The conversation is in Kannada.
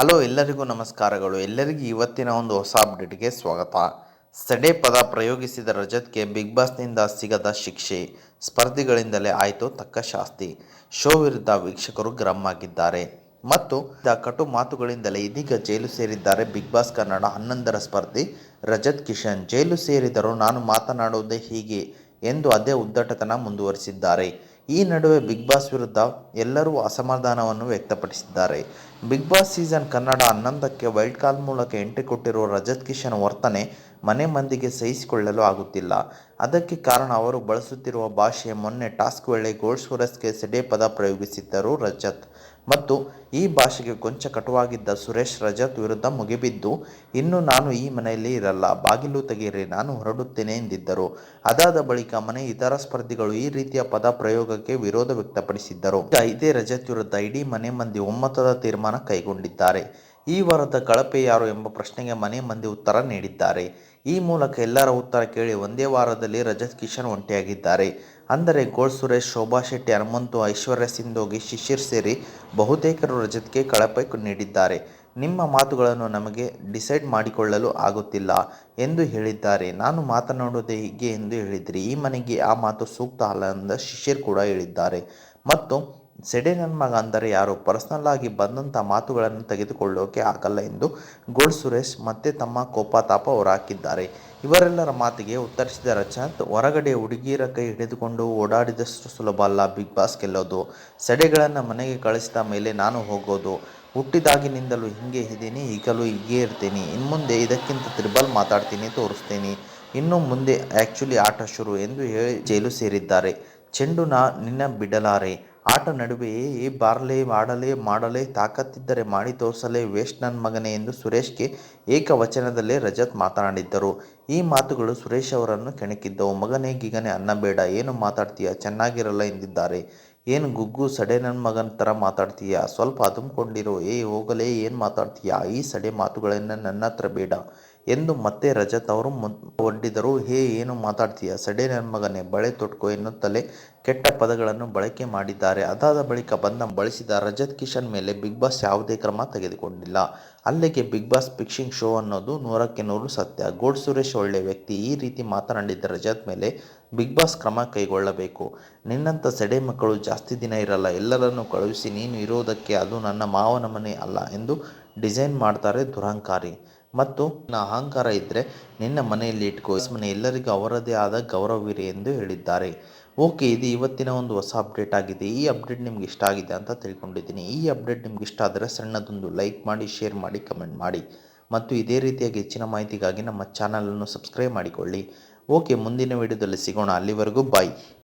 ಹಲೋ ಎಲ್ಲರಿಗೂ ನಮಸ್ಕಾರಗಳು. ಎಲ್ಲರಿಗೂ ಇವತ್ತಿನ ಒಂದು ಹೊಸ ಅಪ್ಡೇಟ್ಗೆ ಸ್ವಾಗತ. ಸಡೆ ಪದ ಪ್ರಯೋಗಿಸಿದ ರಜತ್ಗೆ ಬಿಗ್ ಬಾಸ್ನಿಂದ ಸಿಗದ ಶಿಕ್ಷೆ ಸ್ಪರ್ಧಿಗಳಿಂದಲೇ ಆಯಿತು ತಕ್ಕ ಶಾಸ್ತಿ. ಶೋ ವಿರುದ್ಧ ವೀಕ್ಷಕರು ಗ್ರಮ್ ಆಗಿದ್ದಾರೆ ಮತ್ತು ಕಟು ಮಾತುಗಳಿಂದಲೇ ಇದೀಗ ಜೈಲು ಸೇರಿದ್ದಾರೆ ಬಿಗ್ ಬಾಸ್ ಕನ್ನಡ ಹನ್ನೊಂದರ ಸ್ಪರ್ಧಿ ರಜತ್ ಕಿಶನ್. ಜೈಲು ಸೇರಿದರೂ ನಾನು ಮಾತನಾಡುವುದೇ ಹೀಗೆ ಎಂದು ಅದೇ ಉದ್ದಟತನ ಮುಂದುವರಿಸಿದ್ದಾರೆ. ಈ ನಡುವೆ ಬಿಗ್ ಬಾಸ್ ವಿರುದ್ಧ ಎಲ್ಲರೂ ಅಸಮಾಧಾನವನ್ನು ವ್ಯಕ್ತಪಡಿಸಿದ್ದಾರೆ. ಬಿಗ್ ಬಾಸ್ ಸೀಸನ್ ಕನ್ನಡ ಹನ್ನೊಂದಕ್ಕೆ ವೈಲ್ಡ್ ಕಾರ್ಡ್ ಮೂಲಕ ಎಂಟ್ರಿ ಕೊಟ್ಟಿರುವ ರಜತ್ ಕಿಶನ್ ವರ್ತನೆ ಮನೆ ಮಂದಿಗೆ ಸಹಿಸಿಕೊಳ್ಳಲು ಆಗುತ್ತಿಲ್ಲ. ಅದಕ್ಕೆ ಕಾರಣ ಅವರು ಬಳಸುತ್ತಿರುವ ಭಾಷೆ ಮೊನ್ನೆ ಟಾಸ್ಕ್ ವೇಳೆ ಸುರೇಶ್ಗೆ ಸೆಡೆ ಪದ ಪ್ರಯೋಗಿಸಿದ್ದರು ರಜತ್. ಮತ್ತು ಈ ಭಾಷೆಗೆ ಕೊಂಚ ಕಟುವಾಗಿದ್ದ ಸುರೇಶ್ ರಜತ್ ವಿರುದ್ಧ ಮುಗಿಬಿದ್ದು, ಇನ್ನು ನಾನು ಈ ಮನೆಯಲ್ಲಿ ಇರಲ್ಲ, ಬಾಗಿಲು ತೆಗೆಯಿರಿ, ನಾನು ಹೊರಡುತ್ತೇನೆ ಎಂದಿದ್ದರು. ಅದಾದ ಬಳಿಕ ಮನೆ ಇತರ ಸ್ಪರ್ಧಿಗಳು ಈ ರೀತಿಯ ಪದ ಪ್ರಯೋಗಕ್ಕೆ ವಿರೋಧ ವ್ಯಕ್ತಪಡಿಸಿದ್ದರು. ಇದೇ ರಜತ್ ವಿರುದ್ಧ ಇಡೀ ಮನೆ ಮಂದಿ ಒಮ್ಮತದ ತೀರ್ಮಾನ ಕೈಗೊಂಡಿದ್ದಾರೆ. ಈ ವಾರದ ಕಳಪೆ ಯಾರು ಎಂಬ ಪ್ರಶ್ನೆಗೆ ಮನೆ ಮಂದಿ ಉತ್ತರ ನೀಡಿದ್ದಾರೆ. ಈ ಮೂಲಕ ಎಲ್ಲರ ಉತ್ತರ ಕೇಳಿ ಒಂದೇ ವಾರದಲ್ಲಿ ರಜತ್ ಕಿಶನ್ ಒಂಟಿಯಾಗಿದ್ದಾರೆ. ಅಂದರೆ ಗೋಳ್ ಸುರೇಶ್, ಶೋಭಾ ಶೆಟ್ಟಿ, ಹನುಮಂತು, ಐಶ್ವರ್ಯ ಸಿಂಧೋಗಿ, ಶಿಶಿರ್ ಸೇರಿ ಬಹುತೇಕರು ರಜತ್ಗೆ ಕಳಪೆ ನೀಡಿದ್ದಾರೆ. ನಿಮ್ಮ ಮಾತುಗಳನ್ನು ನಮಗೆ ಡಿಸೈಡ್ ಮಾಡಿಕೊಳ್ಳಲು ಆಗುತ್ತಿಲ್ಲ ಎಂದು ಹೇಳಿದ್ದಾರೆ. ನಾನು ಮಾತನಾಡುವುದೇ ಹೀಗೆ ಎಂದು ಹೇಳಿದ್ರಿ. ಈ ಮನೆಗೆ ಆ ಮಾತು ಸೂಕ್ತ ಅಲ್ಲ ಎಂದ ಶಿಶಿರ್ ಕೂಡ ಹೇಳಿದ್ದಾರೆ. ಮತ್ತು ಸೆಡೆ ನನ್ನ ಮಗ ಅಂದರೆ ಯಾರು? ಪರ್ಸನಲ್ ಆಗಿ ಬಂದಂಥ ಮಾತುಗಳನ್ನು ತೆಗೆದುಕೊಳ್ಳೋಕೆ ಆಗಲ್ಲ ಎಂದು ಗೋಲ್ಡ್ ಸುರೇಶ್ ಮತ್ತೆ ತಮ್ಮ ಕೋಪತಾಪ ಹೊರಹಾಕಿದ್ದಾರೆ. ಇವರೆಲ್ಲರ ಮಾತಿಗೆ ಉತ್ತರಿಸಿದ ರಚನಾತ್, ಹೊರಗಡೆ ಹುಡುಗಿಯರ ಕೈ ಹಿಡಿದುಕೊಂಡು ಓಡಾಡಿದಷ್ಟು ಸುಲಭ ಅಲ್ಲ ಬಿಗ್ ಬಾಸ್ ಗೆಲ್ಲೋದು. ಸೆಡೆಗಳನ್ನು ಮನೆಗೆ ಕಳಿಸಿದ ಮೇಲೆ ನಾನು ಹೋಗೋದು. ಹುಟ್ಟಿದಾಗಿನಿಂದಲೂ ಹಿಂಗೆ ಇದ್ದೀನಿ, ಈಗಲೂ ಹೀಗೆ ಇರ್ತೀನಿ. ಇನ್ನು ಮುಂದೆ ಇದಕ್ಕಿಂತ ತ್ರಿಬಲ್ ಮಾತಾಡ್ತೀನಿ ತೋರಿಸ್ತೀನಿ. ಇನ್ನು ಮುಂದೆ ಆ್ಯಕ್ಚುಲಿ ಆಟ ಶುರು ಎಂದು ಹೇಳಿ ಜೈಲು ಸೇರಿದ್ದಾರೆ. ಚೆಂಡು ನಾ ನಿನ್ನ ಬಿಡಲಾರೆ. ಆಟ ನಡುವೆಯೇ ಬಾರ್ಲೆ, ಆಡಲೇ, ಮಾಡಲೇ, ತಾಕತ್ತಿದ್ದರೆ ಮಾಡಿ ತೋರಿಸಲೇ ವೇಸ್ಟ್ ನನ್ನ ಮಗನೇ ಎಂದು ಸುರೇಶ್ಗೆ ಏಕವಚನದಲ್ಲೇ ರಜತ್ ಮಾತನಾಡಿದ್ದರು. ಈ ಮಾತುಗಳು ಸುರೇಶ್ ಅವರನ್ನು ಕೆಣಕಿದ್ದವು. ಮಗನೇ, ಗಿಗನೆ, ಅನ್ನ ಬೇಡ, ಏನು ಮಾತಾಡ್ತೀಯ? ಚೆನ್ನಾಗಿರಲ್ಲ ಎಂದಿದ್ದಾರೆ. ಏನು ಗುಗ್ಗು, ಸಡೆ ನನ್ನ ಮಗನ ಥರ ಮಾತಾಡ್ತೀಯ? ಸ್ವಲ್ಪ ಅದುಮ್ಕೊಂಡಿರೋ. ಏ, ಹೋಗಲೇ, ಏನು ಮಾತಾಡ್ತೀಯಾ? ಈ ಸಡೆ ಮಾತುಗಳನ್ನು ನನ್ನ ಹತ್ರ ಬೇಡ. ಎಂದು ಮತ್ತೆ ರಜತ್ ಅವರು ಒಡ್ಡಿದರು. ಹೇ, ಏನು ಮಾತಾಡ್ತೀಯ? ಸಡೆ ನನ್ನ ಮಗನೇ, ಬಳೆ ತೊಟ್ಕೋ ಎನ್ನುತ್ತಲೇ ಕೆಟ್ಟ ಪದಗಳನ್ನು ಬಳಕೆ ಮಾಡಿದ್ದಾರೆ. ಅದಾದ ಬಳಿಕ ಬಂದ ಬಳಸಿದ ರಜತ್ ಕಿಶನ್ ಮೇಲೆ ಬಿಗ್ ಬಾಸ್ ಯಾವುದೇ ಕ್ರಮ ತೆಗೆದುಕೊಂಡಿಲ್ಲ. ಅಲ್ಲಿಗೆ ಬಿಗ್ ಬಾಸ್ ಫಿಕ್ಸಿಂಗ್ ಶೋ ಅನ್ನೋದು ನೂರಕ್ಕೆ ನೂರು ಸತ್ಯ. ಗೋಡ್ ಸುರೇಶ್ ಒಳ್ಳೆ ವ್ಯಕ್ತಿ. ಈ ರೀತಿ ಮಾತನಾಡಿದ್ದ ರಜತ್ ಮೇಲೆ ಬಿಗ್ ಬಾಸ್ ಕ್ರಮ ಕೈಗೊಳ್ಳಬೇಕು. ನಿನ್ನಂಥ ಸಡೆ ಮಕ್ಕಳು ಜಾಸ್ತಿ ದಿನ ಇರಲ್ಲ. ಎಲ್ಲರನ್ನು ಕಳುಹಿಸಿ ನೀನು ಇರೋದಕ್ಕೆ ಅದು ನನ್ನ ಮಾವನ ಮನೆ ಅಲ್ಲ ಎಂದು ಡಿಸೈನ್ ಮಾಡ್ತಾರೆ ದುರಹಂಕಾರಿ ಮತ್ತು ನಾ ಅಹಂಕಾರ ಇದ್ದರೆ ನಿನ್ನ ಮನೆಯಲ್ಲಿ ಇಟ್ಕೋ. ಮನೆ ಎಲ್ಲರಿಗೂ ಅವರದೇ ಆದ ಗೌರವವಿರಿ ಎಂದು ಹೇಳಿದ್ದಾರೆ. ಓಕೆ, ಇದು ಇವತ್ತಿನ ಒಂದು ಹೊಸ ಅಪ್ಡೇಟ್ ಆಗಿದೆ. ಈ ಅಪ್ಡೇಟ್ ನಿಮ್ಗೆ ಇಷ್ಟ ಆಗಿದೆ ಅಂತ ತಿಳ್ಕೊಂಡಿದ್ದೀನಿ. ಈ ಅಪ್ಡೇಟ್ ನಿಮ್ಗೆ ಇಷ್ಟ ಆದರೆ ಸಣ್ಣದೊಂದು ಲೈಕ್ ಮಾಡಿ, ಶೇರ್ ಮಾಡಿ, ಕಮೆಂಟ್ ಮಾಡಿ. ಮತ್ತು ಇದೇ ರೀತಿಯಾಗಿ ಹೆಚ್ಚಿನ ಮಾಹಿತಿಗಾಗಿ ನಮ್ಮ ಚಾನಲನ್ನು ಸಬ್ಸ್ಕ್ರೈಬ್ ಮಾಡಿಕೊಳ್ಳಿ. ಓಕೆ, ಮುಂದಿನ ವಿಡಿಯೋದಲ್ಲಿ ಸಿಗೋಣ. ಅಲ್ಲಿವರೆಗೂ ಬಾಯ್.